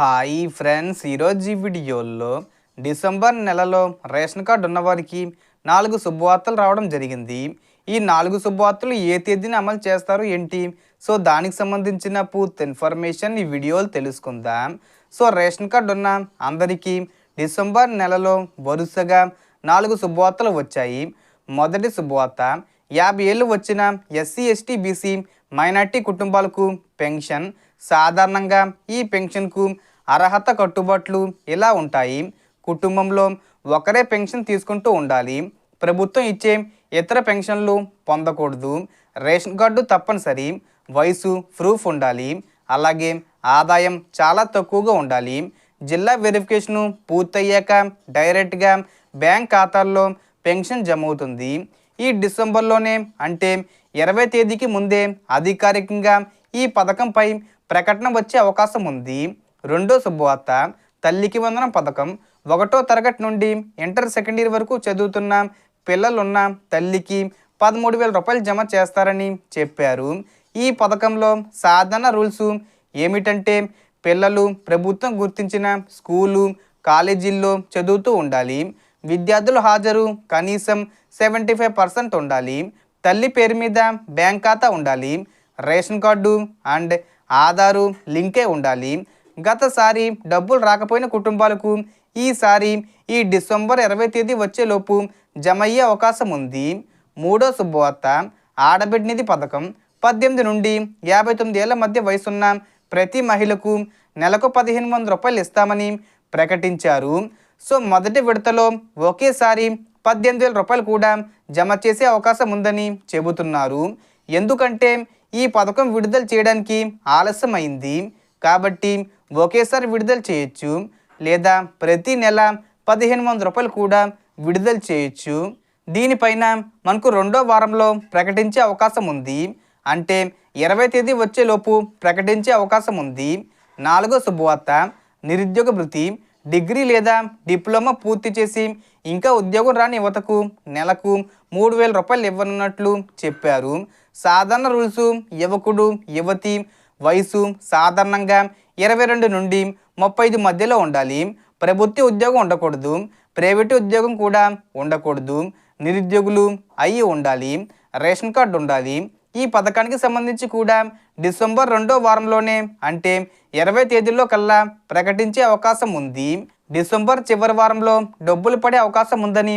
Hi friends ఈరోజు ఈ వీడియోలో డిసెంబర్ నెలలో రేషన్ కార్డు ఉన్నవారికి నాలుగు శుభవార్తలు రావడం జరిగింది. ఈ నాలుగు శుభవార్తలు ఏ తేదీని అమలు చేస్తారు ఏంటి? సో దానికి సంబంధించిన పూర్తి ఇన్ఫర్మేషన్ ఈ వీడియోలు తెలుసుకుందాం. సో రేషన్ కార్డు ఉన్న అందరికీ డిసెంబర్ నెలలో వరుసగా నాలుగు శుభవార్తలు వచ్చాయి. మొదటి శుభవార్త యాభై ఏళ్ళు వచ్చిన ఎస్సీ ఎస్టీ బీసీ మైనార్టీ కుటుంబాలకు పెన్షన్. సాధారణంగా ఈ పెన్షన్కు అర్హత కట్టుబాట్లు ఇలా ఉంటాయి? కుటుంబంలో ఒకరే పెన్షన్ తీసుకుంటూ ఉండాలి. ప్రభుత్వం ఇచ్చే ఇతర పెన్షన్లు పొందకూడదు. రేషన్ కార్డు తప్పనిసరి. వయసు ప్రూఫ్ ఉండాలి. అలాగే ఆదాయం చాలా తక్కువగా ఉండాలి. జిల్లా వెరిఫికేషను పూర్తయ్యాక డైరెక్ట్గా బ్యాంక్ ఖాతాల్లో పెన్షన్ జమ అవుతుంది ఈ డిసెంబర్లోనే అంటే ఇరవై తేదీకి ముందే అధికారికంగా ఈ పథకంపై ప్రకటన వచ్చే అవకాశం ఉంది. రెండో శుభవార్త తల్లికి వందనం పథకం. ఒకటో తరగతి నుండి ఇంటర్ సెకండ్ ఇయర్ వరకు చదువుతున్న పిల్లలున్న తల్లికి పదమూడు వేల రూపాయలు జమ చేస్తారని చెప్పారు. ఈ పథకంలో సాధారణ రూల్స్ ఏమిటంటే పిల్లలు ప్రభుత్వం గుర్తించిన స్కూలు కాలేజీల్లో చదువుతూ ఉండాలి. విద్యార్థుల హాజరు కనీసం సెవెంటీ ఫైవ్ పర్సెంట్ ఉండాలి. తల్లి పేరు మీద బ్యాంక్ ఖాతా ఉండాలి. రేషన్ కార్డు అండ్ ఆధారు లింకే ఉండాలి. గతసారి డబ్బులు రాకపోయిన కుటుంబాలకు ఈసారి ఈ డిసెంబర్ ఇరవై తేదీ వచ్చేలోపు జమ అయ్యే అవకాశం ఉంది. మూడో శుభవార్త ఆడబిడ్డ నిధి పథకం. పద్దెనిమిది నుండి యాభై తొమ్మిది ఏళ్ళ మధ్య వయసున్న ప్రతి మహిళకు నెలకు పదిహేను వందల రూపాయలు ఇస్తామని ప్రకటించారు. సో మొదటి విడతలో ఒకేసారి పద్దెనిమిది వేల రూపాయలు కూడా జమ చేసే అవకాశం ఉందని చెబుతున్నారు. ఎందుకంటే ఈ పథకం విడుదల చేయడానికి ఆలస్యమైంది. కాబట్టి ఒకేసారి విడుదల చేయొచ్చు లేదా ప్రతి నెల పదిహేను వందల రూపాయలు కూడా విడుదల చేయొచ్చు. దీనిపైన మనకు రెండో వారంలో ప్రకటించే అవకాశం ఉంది. అంటే ఇరవై తేదీ వచ్చేలోపు ప్రకటించే అవకాశం ఉంది. నాలుగో శుభవార్త నిరుద్యోగ భృతి డిగ్రీ లేదా డిప్లొమా పూర్తి చేసి ఇంకా ఉద్యోగం రాని యువతకు నెలకు మూడు వేల రూపాయలు ఇవ్వనున్నట్లు చెప్పారు. సాధారణ రూల్స్ యువకుడు యువతి వయసు సాధారణంగా ఇరవై రెండు నుండి ముప్పై ఐదు మధ్యలో ఉండాలి. ప్రభుత్వ ఉద్యోగం ఉండకూడదు. ప్రైవేటు ఉద్యోగం కూడా ఉండకూడదు. నిరుద్యోగులు అయి ఉండాలి. రేషన్ కార్డు ఉండాలి. ఈ పథకానికి సంబంధించి కూడా డిసెంబర్ రెండో వారంలోనే అంటే ఇరవై తేదీల్లో కల్లా ప్రకటించే అవకాశం ఉంది. డిసెంబర్ చివరి వారంలో డబ్బులు పడే అవకాశం ఉందని